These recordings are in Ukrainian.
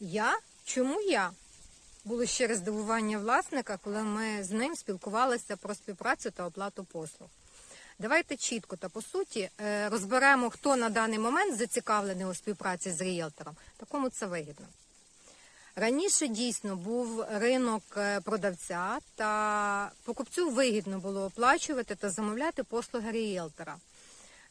Я? Чому я? Було ще здивування власника, коли ми з ним спілкувалися про співпрацю та оплату послуг. Давайте чітко та по суті е, розберемо, хто на даний момент зацікавлений у співпраці з рієлтором, та кому це вигідно. Раніше дійсно був ринок е, продавця, та покупцю вигідно було оплачувати та замовляти послуги рієлтора.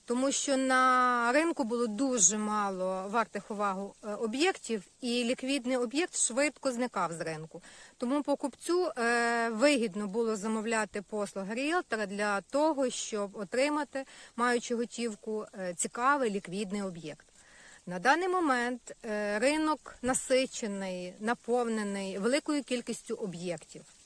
Тому що на ринку було дуже мало вартих увагу е, об'єктів, і ліквідний об'єкт швидко зникав з ринку. Тому покупцю е, вигідно було замовляти послуги ріелтора для того, щоб отримати, маючи готівку, е, цікавий ліквідний об'єкт. На даний момент ринок насичений, наповнений великою кількістю об'єктів.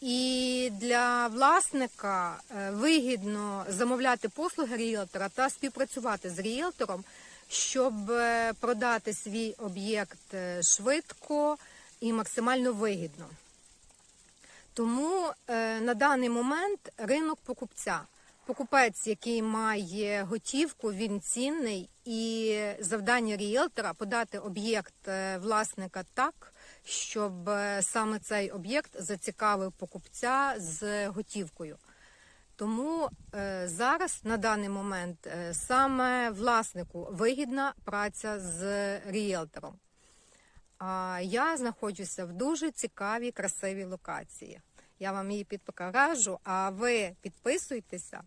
І для власника е, вигідно замовляти послуги ріелтора та співпрацювати з ріелтором, щоб е, продати свій об'єкт е, швидко і максимально вигідно. Тому на даний момент ринок покупця. Покупець, який має готівку, він цінний, і завдання ріелтора подати об'єкт власника так, щоб е, саме цей об'єкт зацікавив покупця з готівкою. Тому е, зараз на даний момент е, саме власнику вигідна праця з ріелтором. А я знаходжуся в дуже цікавій, красивій локації. Я вам її підпокажу, а ви підписуйтеся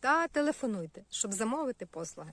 та телефонуйте, щоб замовити послуги.